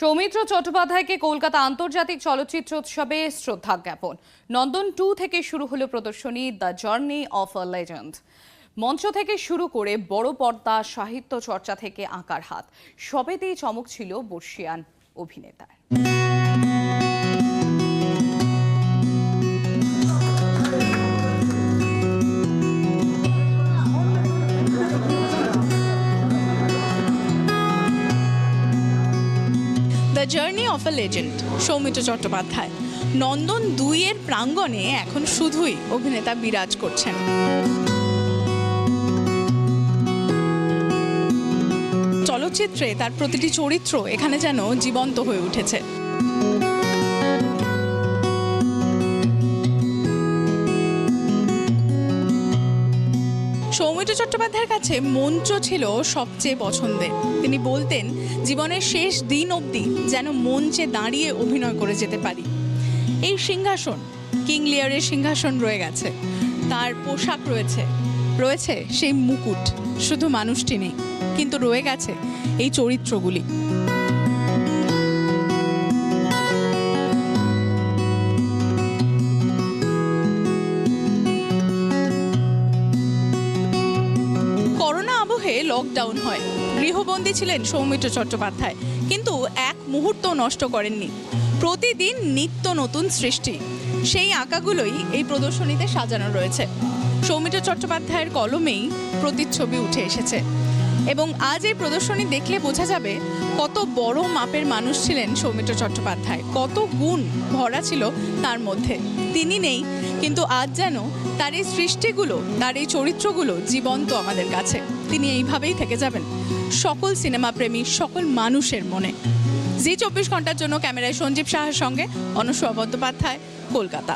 সৌমিত্র চট্টোপাধ্যায়কে কলকাতা আন্তর্জাতিক চলচ্চিত্র উৎসবে শ্রদ্ধা জ্ঞাপন। নন্দন টু থেকে শুরু হলো প্রদর্শনী the journey of a legend. মঞ্চ থেকে শুরু করে বড় পর্দা, সাহিত্য চর্চা থেকে আঁকার হাত। সবেতেই চমক ছিল বর্ষিয়ান অভিনেতার। The journey of a legend Soumitra Chattopadhyay. Nandan দুইয়ের প্রাঙ্গণে এখন শুধুই অভিনেতা বিরাজ করছেন। চলচ্চিত্রে তার প্রতিটি চরিত্র এখানে যেন জীবন্ত হয়ে উঠেছে। সৌমিত্র চট্টোপাধ্যায়ের কাছে মঞ্চ ছিল সবচেয়ে পছন্দের। তিনি বলতেন, জীবনের শেষ দিন অবধি যেন মঞ্চে দাঁড়িয়ে অভিনয় করে যেতে পারি। এই সিংহাসন, কিং লিয়ারের সিংহাসন রয়ে গেছে। তার পোশাক রয়েছে রয়েছে সেই মুকুট। শুধু মানুষটি নেই, কিন্তু রয়ে গেছে এই চরিত্রগুলি। আবহে লকডাউন হয়। গৃহবন্দী ছিলেন সৌমিত্র চট্টোপাধ্যায়, কিন্তু এক মুহূর্ত নষ্ট করেননি। প্রতিদিন নিত্য নতুন সৃষ্টি। সেই আঁকাগুলোই এই প্রদর্শনীতে সাজানো রয়েছে। সৌমিত্র চট্টোপাধ্যায়ের কলমেই প্রতিচ্ছবি উঠে এসেছে। এবং আজ এই প্রদর্শনী দেখলে বোঝা যাবে কত বড় মাপের মানুষ ছিলেন সৌমিত্র চট্টোপাধ্যায়। কত গুণ ভরা ছিল তার মধ্যে। তিনি নেই, কিন্তু আজ যেন তার এই সৃষ্টিগুলো, তার এই চরিত্রগুলো জীবন্ত আমাদের কাছে। তিনি এইভাবেই থেকে যাবেন, সকল সিনেমা প্রেমী সকল মানুষের মনে। জি চব্বিশ ঘণ্টার জন্য ক্যামেরায় সঞ্জীব সাহার সঙ্গে অনুসূয়া বন্দ্যোপাধ্যায়, কলকাতা।